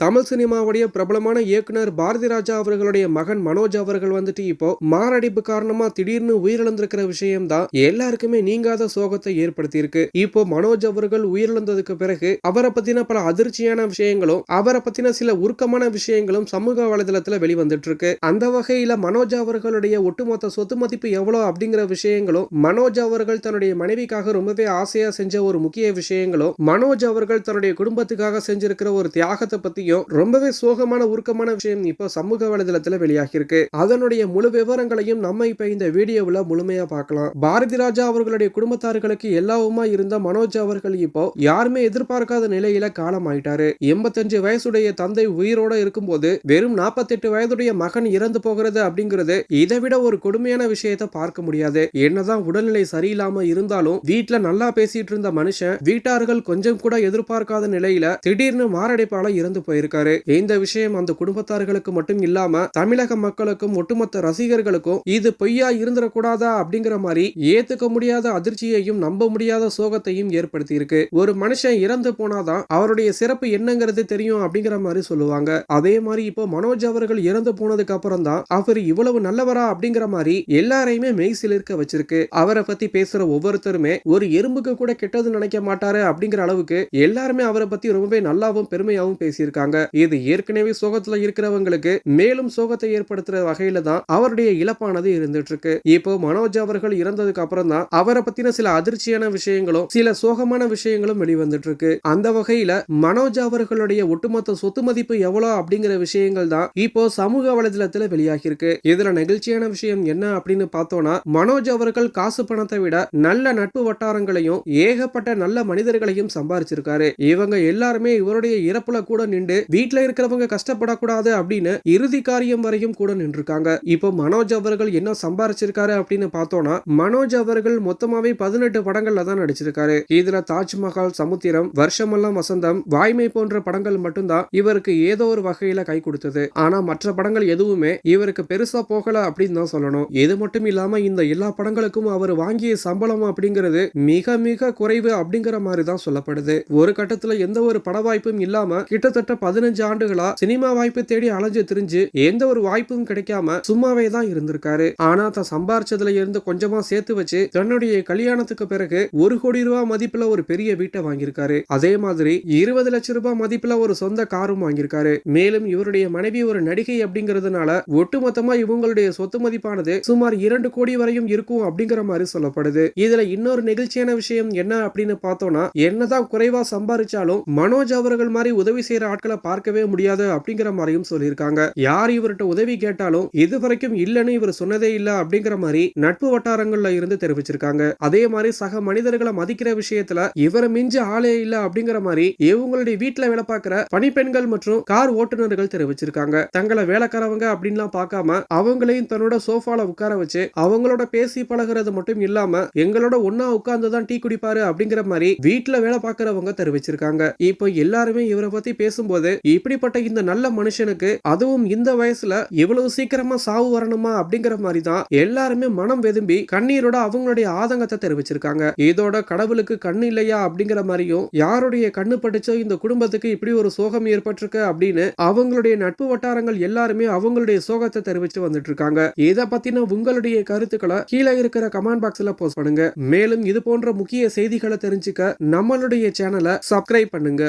தமிழ் சினிமாவுடைய பிரபலமான இயக்குனர் பாரதி ராஜா அவர்களுடைய மகன் மனோஜ் அவர்கள் வந்துட்டு இப்போ மாரடைப்பு காரணமா திடீர்னு உயிரிழந்திருக்கிற விஷயம் தான் எல்லாருக்குமே நீங்காத சோகத்தை ஏற்படுத்தியிருக்கு. இப்போ மனோஜ் அவர்கள் உயிரிழந்ததுக்கு பிறகு அவரை பத்தின பல அதிர்ச்சியான விஷயங்களும் அவரை பத்தின சில உருக்கமான விஷயங்களும் சமூக வலைதளத்துல வெளிவந்துட்டு இருக்கு அந்த வகையில மனோஜ் அவர்களுடைய ஒட்டுமொத்த சொத்து மதிப்பு எவ்வளவு அப்படிங்கிற விஷயங்களும் மனோஜ் அவர்கள் தன்னுடைய மனைவிக்காக ரொம்பவே ஆசையா செஞ்ச ஒரு முக்கிய விஷயங்களும் மனோஜ் அவர்கள் தன்னுடைய குடும்பத்துக்காக செஞ்சிருக்கிற ஒரு தியாகத்தை பத்தியும் ரொம்பவே சோகமான உருக்கமான விஷயம் இப்போ சமூக வலைதளத்துல வெளியாகி இருக்கு அதனுடைய முழு விவரங்களையும் நம்ம இப்ப இந்த வீடியோவில் முழுமையா பார்க்கலாம். பாரதி ராஜா அவர்களுடைய குடும்பத்தார்களுக்கு எல்லாவுமா இருந்த மனோஜ் அவர்கள் இப்போ யாருமே எதிர்பார்க்காத நிலையில காலம் ஆயிட்டாரு எண்பத்தஞ்சு வயசுடைய தந்தை உயிரோட இருக்கும்போது வெறும் நாற்பத்தெட்டு வயதுடைய மகன் இறந்து போகிறது அப்படிங்கிறது இதை விட ஒரு கொடுமையான விஷயத்தை பார்க்க முடியாது. என்னதான் உடல்நிலை சரியில்லாம இருந்தாலும் வீட்ல நல்லா பேசிட்டு இருந்த மனுஷன் வீட்டார்கள் கொஞ்சம் கூட எதிர்பார்க்காத நிலையில திடீர்னு மாரடைப்பால இறந்து இருக்காரு. இந்த விஷயம் அந்த குடும்பத்தார்களுக்கு மட்டும் இல்லாம தமிழக மக்களுக்கும் ஒட்டுமொத்த ரசிகர்களுக்கும் இது பொய்யா இருந்துடக்கூடாதா அப்படிங்கிற மாதிரி ஏத்துக்க முடியாத அதிர்ச்சியையும் நம்ப முடியாத சோகத்தையும் ஏற்படுத்தி இருக்கு ஒரு மனுஷன் இறந்து போனாதான் அவருடைய சிறப்பு என்னங்கிறது தெரியும் அப்படிங்கிற மாதிரி சொல்லுவாங்க. அதே மாதிரி இப்போ மனோஜ் அவர்கள் இறந்து போனதுக்கு அப்புறம் தான் அவர் இவ்வளவு நல்லவரா அப்படிங்கிற மாதிரி எல்லாரையுமே மெய்சில் இருக்க வச்சிருக்கு. அவரை பத்தி பேசுற ஒவ்வொருத்தருமே ஒரு எறும்புக்கு கூட கெட்டது நினைக்க மாட்டாரு அப்படிங்கிற அளவுக்கு எல்லாருமே அவரை பத்தி ரொம்பவே நல்லாவும் பெருமையாவும் பேசியிருக்காங்க. இது ஏற்கனவே சோகத்துல இருக்கிறவங்களுக்கு மேலும் சோகத்தை ஏற்படுத்துற வகையில தான் அவருடைய இழப்பானது இருந்துட்டு இருக்கு இப்போ மனோஜ் அவர்கள் இறந்ததுக்கு அப்புறம் தான் அவரை பத்தின சில அதிர்ச்சியான விஷயங்களும் சில சோகமான விஷயங்களும் வெளிவந்துட்டு இருக்கு அந்த வகையில மனோஜ் அவர்களுடைய ஒட்டுமொத்த சொத்து மதிப்பு எவ்வளவு அப்படிங்கிற விஷயங்கள் தான் இப்போ சமூக வலைதளத்துல வெளியாகி இருக்கு இதுல நெகிழ்ச்சியான விஷயம் என்ன அப்படின்னு பார்த்தோம்னா மனோஜ் அவர்கள் காசு பணத்தை விட நல்ல நட்பு வட்டாரங்களையும் ஏகப்பட்ட நல்ல மனிதர்களையும் சம்பாரிச்சிருக்காரு. இவங்க எல்லாருமே இவருடைய இறப்புல கூட நின்று வீட்டுல இருக்கிறவங்க கஷ்டப்படக்கூடாது அப்படின்னு இறுதி காரியம் வரையும் கூட நின்றுருக்காங்க. இப்போ மனோஜ் அவர்கள் என்ன சம்பாரிச்சிருக்காரு அப்படின்னு பார்த்தோம்னா மனோஜ் அவர்கள் மொத்தமாவே பதினெட்டு படங்கள்ல தான் நடிச்சிருக்காரு. இதுல தாஜ்மஹால் சமுத்திரம் வருஷமெல்லாம் வசந்தம் வாய்மை போன்ற படங்கள் மட்டும்தான் இவருக்கு ஏதோ ஒரு வகையில கை கொடுத்தது. ஆனா மற்ற படங்கள் எதுவுமே இவருக்கு பெருசா போகல அப்படின்னு தான் சொல்லணும். இது மட்டும் இல்லாம இந்த எல்லா படங்களுக்கும் அவர் வாங்கிய சம்பளம் அப்படிங்கிறது மிக மிக குறைவு அப்படிங்கிற மாதிரி தான் சொல்லப்படுது. ஒரு கட்டத்துல எந்த ஒரு பட வாய்ப்பும் இல்லாம கிட்டத்தட்ட பதினஞ்சு ஆண்டுகளா சினிமா வாய்ப்பு தேடி அலைஞ்சு திரிஞ்சு எந்த ஒரு வாய்ப்பும் கிடைக்காம சும்மாவே தான் இருந்திருக்காரு. ஆனா தான் சம்பாரிச்சதுல இருந்து கொஞ்சமா சேர்த்து வச்சு தன்னுடைய கல்யாணத்துக்கு பிறகு ஒரு கோடி ரூபாய் மதிப்புல ஒரு பெரிய வீட்டை வாங்கியிருக்காரு. அதே மாதிரி இருபது லட்சம் ரூபாய் மதிப்புல ஒரு சொந்த காரும் வாங்கியிருக்காரு. மேலும் இவருடைய மனைவி ஒரு நடிகை அப்படிங்கிறதுனால ஒட்டுமொத்தமா இவங்களுடைய சொத்து மதிப்பானது சுமார் இரண்டு கோடி வரையும் இருக்கும் அப்படிங்கிற மாதிரி சொல்லப்படுது. இதுல இன்னொரு நெகிழ்ச்சியான விஷயம் என்ன அப்படின்னு பார்த்தோம்னா என்னதான் குறைவா சம்பாரிச்சாலும் மனோஜ் அவர்கள் மாதிரி உதவி செய்யற ஆட்கள் மக்களை பார்க்கவே முடியாது அப்படிங்கிற மாதிரியும் சொல்லியிருக்காங்க. யார் இவர்கிட்ட உதவி கேட்டாலும் இது வரைக்கும் இல்லைன்னு இவர் சொன்னதே இல்ல அப்படிங்கிற மாதிரி நட்பு வட்டாரங்கள்ல இருந்து தெரிவிச்சிருக்காங்க. அதே மாதிரி சக மனிதர்களை மதிக்கிற விஷயத்துல இவரை மிஞ்ச ஆளே இல்ல அப்படிங்கிற மாதிரி இவங்களுடைய வீட்டுல வேலை பார்க்கிற பணிப்பெண்கள் மற்றும் கார் ஓட்டுநர்கள் தெரிவிச்சிருக்காங்க. தங்களை வேலைக்காரவங்க அப்படின்லாம் பார்க்காம அவங்களையும் தன்னோட சோஃபால உட்கார வச்சு அவங்களோட பேசி பழகிறது மட்டும் இல்லாம எங்களோட ஒன்னா உட்கார்ந்து தான் டீ குடிப்பாரு அப்படிங்கிற மாதிரி வீட்டுல வேலை பார்க்கறவங்க தெரிவிச்சிருக்காங்க. இப்போ எல்லாருமே இவரை பத்தி பேசும்போது இப்படிப்பட்ட இந்த நல்ல மனுஷனுக்கு அதுவும் இந்த வயசுல இவ்வளவு சீக்கிரமா சாவு வரணுமா அப்படிங்கிற மாதிரி தான் எல்லாருமே மனம் வெதும்பி கண்ணீரோட அவங்களுடைய ஆதங்கத்தை தெரிவிச்சிருக்காங்க. இதோட கடவுளுக்கு கண்ணு இல்லையா அப்படிங்கிற மாதிரியும் யாருடைய கண்ணு பட்டுச்சோ இந்த குடும்பத்துக்கு இப்படி ஒரு சோகம் ஏற்பட்டிருக்கு அப்படின்னு அவங்களுடைய நட்பு வட்டாரங்கள் எல்லாருமே அவங்களுடைய சோகத்தை தெரிவிச்சு வந்துட்டு இருக்காங்க இதை பத்தின உங்களுடைய கருத்துக்களை கீழே இருக்கிற கமெண்ட் பாக்ஸ்ல போஸ்ட் பண்ணுங்க. மேலும் இது போன்ற முக்கிய செய்திகளை தெரிஞ்சுக்க நம்மளுடைய சேனலை சப்ஸ்கிரைப் பண்ணுங்க.